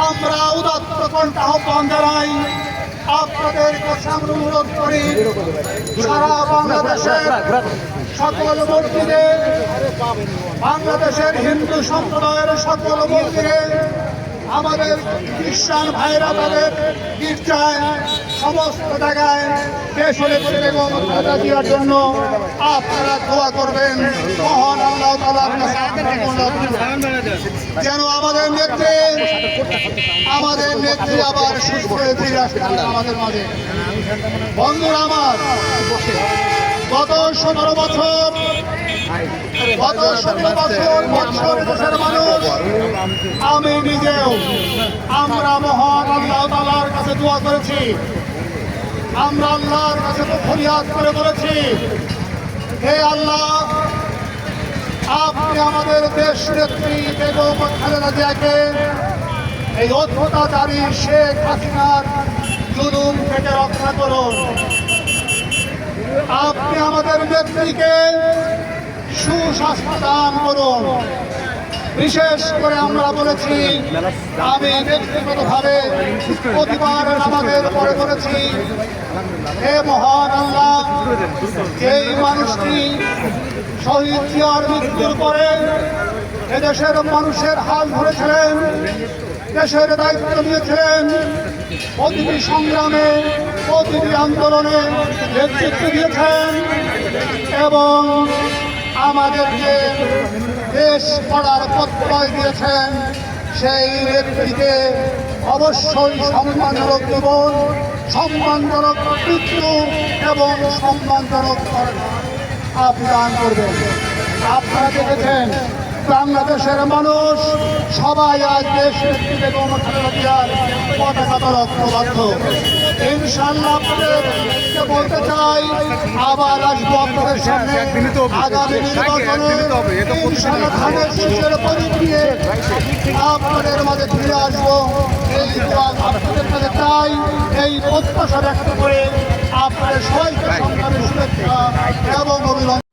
আমরা উদাত্ত কণ্ঠ আহ্বান জানাই, আপনাদের কাছে আমরা অনুরোধ করি সারা বাংলাদেশের সকল মন্দিরে বাংলাদেশের হিন্দু সম্প্রদায়ের সকল মন্দিরে আমাদের খ্রিস্টান ভাইরা তাদের গির্জায় সমস্ত জায়গায় দেশে বেগম খালেদা জিয়ার জন্য আপনারা দোয়া করবেন। মহান আল্লাহ কাছে যেন আমাদের নেত্রী আমাদের নেত্রী আবার সুস্থ হয়ে ফিরে আসতে আমাদের মাঝে। বন্ধুরা আমার, গত সতেরো বছর, গত সতেরো বছর বছর দেশের মানুষ, আমি নিজেও আমরা মহান আল্লাহ তালার কাছে দোয়া করেছি। আমরা আল্লাহর কাছে ফরিয়াদ করে বলেছি। হে আল্লাহ, আপনি আমাদের দেশ নেত্রী বেগম খালেদা জিয়াকে এই অদ্ভুতাচারী শেখ হাসিনার জুলুম থেকে রক্ষা করুন। আপনি আমাদের নেত্রীকে সুস্বাস্থ্য দান করুন। বিশেষ করে আমরা বলেছি, আমি ব্যক্তিগতভাবে প্রতিবার আমাদের পরে বলেছি, হে মহান আল্লাহ এই মানুষটি শহীদ জিয়ার মৃত্যুর পরে এদেশের মানুষের হাল ধরেছিলেন, দেশের দায়িত্ব নিয়েছিলেন, প্রতিটি সংগ্রামে, প্রতিটি আন্দোলনে নেতৃত্ব দিয়েছেন এবং আমাদেরকে দেশ পড়ার প্রত্যয় দিয়েছেন। সেই নেত্রীকে অবশ্যই সম্মানজনক জীবন, সম্মানজনক মৃত্যু এবং সম্মানজনক আবেদন করবেন। আপনারা দেখেছেন, বাংলাদেশের মানুষ সবাই আজ দেশ জিয়ার পতাকা রক্তবদ্ধ ইনশাল্লাহ আপনাদেরকে বলতে চাই আবার আসব আপনাদের সামনে আগামী নির্বাচনে নিয়ে আপনাদের মাঝে ফিরে আসব। এই আপনাদের কাছে চাই এই প্রত্যাশা ব্যক্ত করে আপনাদের সবাইকে শুভেচ্ছা এবং অভিনন্দন।